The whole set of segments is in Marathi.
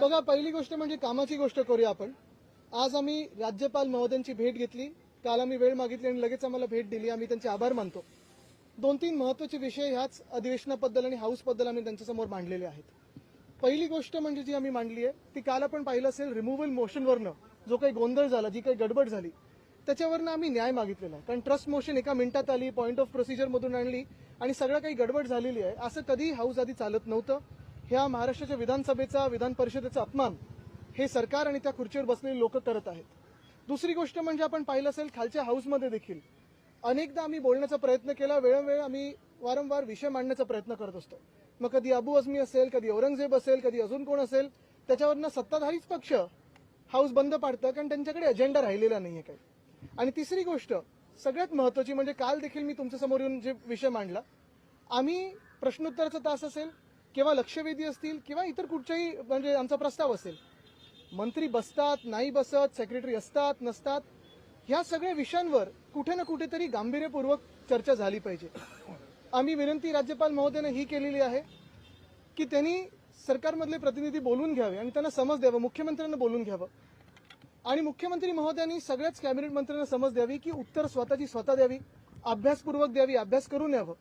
बघा पहिली गोष्ट म्हणजे कामाची गोष्ट करूया आपण. आज आम्ही राज्यपाल महोदयांची भेट घेतली. काल आम्ही वेळ मागितली आणि लगेच आम्हाला भेट दिली. आम्ही त्यांचे आभार मानतो. दोन तीन महत्त्वाचे विषय ह्याच अधिवेशनाबद्दल आणि हाऊसबद्दल आम्ही त्यांच्यासमोर मांडलेले आहेत. पहिली गोष्ट म्हणजे जी आम्ही मांडली आहे ती काल आपण पाहिलं असेल रिमुव्हल मोशनवरनं जो काही गोंधळ झाला जी काही गडबड झाली त्याच्यावरनं आम्ही न्याय मागितलेला आहे. कारण ट्रस्ट मोशन एका मिनिटात आली पॉईंट ऑफ प्रोसिजर मधून आणली आणि सगळं काही गडबड झालेली आहे. असं कधी हाऊस आधी चालत नव्हतं. ह्या महाराष्ट्राच्या विधानसभेचा विधान परिषदेचा अपमान हे सरकार आणि त्या खुर्चीवर बसलेले लोक करत आहेत. दुसरी गोष्ट म्हणजे आपण पाहिलं असेल खालच्या हाऊसमध्ये देखील अनेकदा आम्ही बोलण्याचा प्रयत्न केला. वेळोवेळ आम्ही वारंवार विषय मांडण्याचा प्रयत्न करत असतो. मग कधी अबू अजमी असेल कधी औरंगजेब असेल कधी अजून कोण असेल त्याच्यावरनं सत्ताधारीच पक्ष हाऊस बंद पाडतं कारण त्यांच्याकडे अजेंडा राहिलेला नाहीये काही. आणि तिसरी गोष्ट सगळ्यात महत्वाची म्हणजे काल देखील मी तुमच्यासमोर येऊन जे विषय मांडला आम्ही प्रश्नोत्तराचा तास असेल किंवा लक्षवेधी असतील किंवा इतर कुठच्याही म्हणजे आमचा प्रस्ताव असेल मंत्री बसतात नाही बसत सेक्रेटरी असतात नसतात ह्या सगळ्या विषयांवर कुठे ना कुठेतरी गांभीर्यपूर्वक चर्चा झाली पाहिजे. आम्ही विनंती राज्यपाल महोदयाने ही केलेली आहे की त्यांनी सरकारमधले प्रतिनिधी बोलून घ्यावे आणि त्यांना समज द्यावं मुख्यमंत्र्यांना बोलून घ्यावं. आणि मुख्यमंत्री महोदयांनी सगळ्याच कॅबिनेट मंत्र्यांना समज द्यावी की उत्तर स्वतःची स्वतः द्यावी अभ्यासपूर्वक द्यावी अभ्यास करून यावं.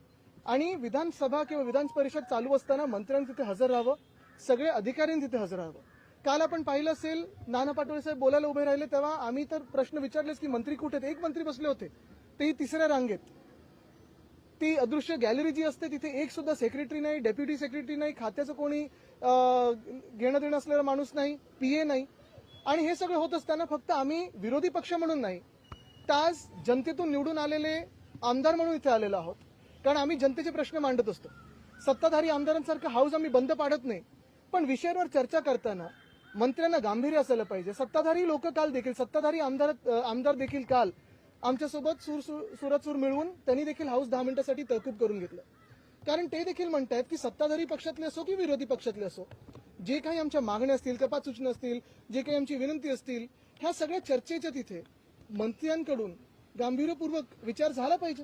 आणि विधानसभा किंवा विधान परिषद चालू असताना मंत्र्यांनी तिथे हजर राहावं सगळे अधिकाऱ्यांनी तिथे हजर राहावं. काल आपण पाहिलं असेल नाना पाटोळे साहेब बोलायला उभे राहिले तेव्हा आम्ही तर प्रश्न विचारलेच की मंत्री कुठे आहेत? एक मंत्री बसले होते. तेही तिसऱ्या रांगेत. ती अदृश्य गॅलरी जी असते तिथे एक सुद्धा सेक्रेटरी नाही डेप्युटी सेक्रेटरी नाही खात्याचं कोणी घेणं देणं असलेला माणूस नाही पीए नाही. आणि हे सगळं होत असताना फक्त आम्ही विरोधी पक्ष म्हणून नाही तर आज जनतेतून निवडून आलेले आमदार म्हणून इथे आलेलो आहोत. कारण आम्ही जनतेचे प्रश्न मांडत असतो. सत्ताधारी आमदारांसारखं हाऊस आम्ही बंद पाडत नाही. पण विषयावर चर्चा करताना मंत्र्यांना गांभीर्य असायला पाहिजे. सत्ताधारी लोक काल देखील सत्ताधारी आमदार आमदार देखील काल आमच्यासोबत सूर सूर- सूर मिळवून त्यांनी देखील हाऊस दहा मिनिटासाठी तहकूब करून घेतलं. कारण ते देखील म्हणतायत की सत्ताधारी पक्षातले असो की विरोधी पक्षातले असो जे काही आमच्या मागण्या असतील कपात सूचना असतील जे काही आमची विनंती असतील ह्या सगळ्या चर्चेच्या तिथे मंत्र्यांकडून गांभीर्यपूर्वक विचार झाला पाहिजे.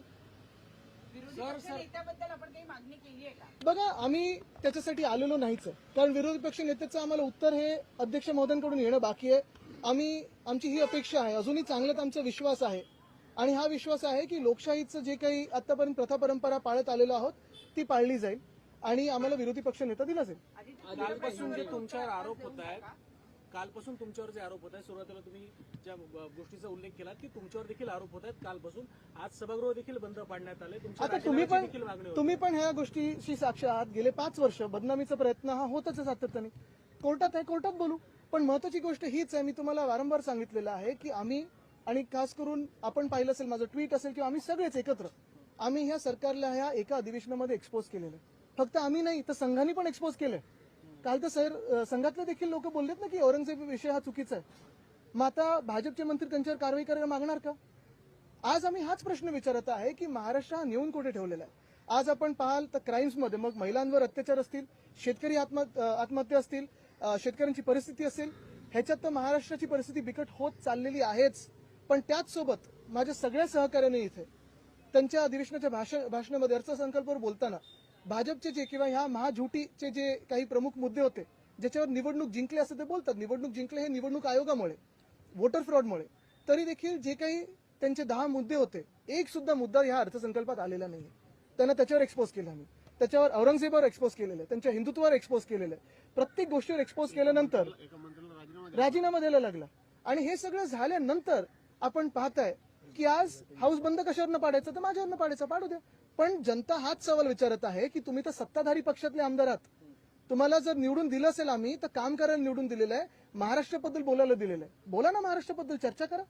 विरोधी पक्ष नेत्याबद्दल आपण काही मागणी केली आहे का? बघा आम्ही त्याच्यासाठी आलेलो नाहीच. कारण विरोधी पक्ष नेत्याचं आम्हाला उत्तर हे अध्यक्ष महोदयांकडून येणं बाकी आहे. आम्ही आमची ही अपेक्षा आहे. अजूनही चांगल्यात आमचा विश्वास आहे. आणि हा विश्वास आहे की लोकशाहीचं जे काही आतापर्यंत प्रथा परंपरा पाळत आलेलो आहोत ती पाळली जाईल. आणि आम्हाला विरोधी पक्ष नेता दिला जाईल आदित्य कालपासून जे तुमच्यावर आरोप होत आहेत कालपासून तुमच्यावर जे आरोप होत आहेत सुरुवातीला तुम्ही ज्या गोष्टीचा उल्लेख केला की तुमच्यावर देखील आरोप होत आहेत. कालपासून आज सभागृह देखील बंद पाडण्यात आले तुमच्या आता तुम्ही पण राजीनाम्याची देखील मागणी होती तुम्ही पण ह्या गोष्टीशी साक्ष आहात. गेले पाच वर्ष बदनामीचा प्रयत्न हा होतच आहे सातत्याने. कोर्टात आहे कोर्टात बोलू. पण महत्वाची गोष्ट हीच आहे मी तुम्हाला वारंवार सांगितलेलं आहे की आम्ही आणि खास करून आपण पाहिलं असेल माझं ट्विट असेल किंवा आम्ही सगळेच एकत्र आम्ही ह्या सरकारला ह्या एका अधिवेशनामध्ये एक्सपोज केलेलं आहे. फक्त आम्ही नाही तर संघाने पण एक्सपोज केलं काल तर सर संघातले देखील लोक बोललेत ना की औरंगजेब विषय हा चुकीचा आहे. मग आता भाजपचे मंत्री त्यांच्यावर कारवाई करायला मागणार का? आज आम्ही हाच प्रश्न विचारत आहे की महाराष्ट्र हा नेऊन कुठे ठेवलेला आहे? आज आपण पाहाल तर क्राईम्समध्ये मग महिलांवर अत्याचार असतील शेतकरी आत्म- आत्महत्या असतील शेतकऱ्यांची परिस्थिती असेल ह्याच्यात तर महाराष्ट्राची परिस्थिती बिकट होत चाललेली आहेच. पण त्याचसोबत माझ्या सगळ्या सहकार्याने इथे त्यांच्या अधिवेशनाच्या भाषण भाषणामध्ये अर्थसंकल्पावर बोलताना भाजपचे जे किंवा ह्या महाझुटीचे जे काही प्रमुख मुद्दे होते ज्याच्यावर निवडणूक जिंकले असं ते बोलतात. निवडणूक जिंकले हे निवडणूक आयोगामुळे वोटर फ्रॉडमुळे तरी देखील जे काही त्यांचे दहा मुद्दे होते एक सुद्धा मुद्दा ह्या अर्थसंकल्पात आलेला नाही त्यांना त्याच्यावर एक्सपोज केलं आम्ही. त्याच्यावर औरंगजेबावर एक्सपोज केलेलं आहे त्यांच्या हिंदुत्वावर एक्सपोज केलेलं. आहे प्रत्येक गोष्टीवर एक्सपोज केल्यानंतर राजीनामा द्यायला लागला. आणि हे सगळं झाल्यानंतर आपण पाहताय की आज हाऊस बंद कशावरनं पाडायचं? तर माझ्यावरनं पाडायचं. पाडू द्या. पण जनता हाच सवाल विचारत आहे की तुम्ही तर सत्ताधारी पक्षातले आमदार आहात. तुम्हाला जर निवडून दिलं असेल आम्ही तर काम करायला निवडून दिलेलं आहे. महाराष्ट्राबद्दल बोलायला दिलेलं आहे. बोला ना महाराष्ट्राबद्दल चर्चा करा.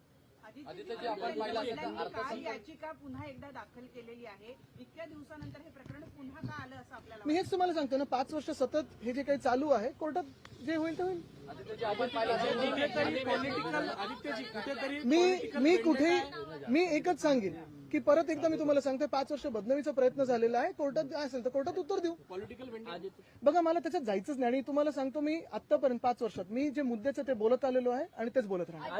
याचिका पुन्हा एकदा दाखल केलेली आहे. इतक्या दिवसानंतर हे प्रकरण पुन्हा का आलं असं आपल्याला मी हेच तुम्हाला सांगतो ना पाच वर्ष सतत हे जे काही चालू आहे कोर्टात जे होईल ते होईल. मी मी कुठे मी एकच सांगेन. की परत एकदा मी तुम्हाला सांगतो पाच वर्ष बदनामीचा प्रयत्न झालेला आहे. कोर्टात काय असेल तर कोर्टात उत्तर देऊ. पॉलिटिकल बघा मला त्याच्यात जायचंच नाही आणि तुम्हाला सांगतो मी आतापर्यंत पाच वर्षात. मी जे मुद्द्याचं ते बोलत आलेलो आहे आणि तेच बोलत राहणार.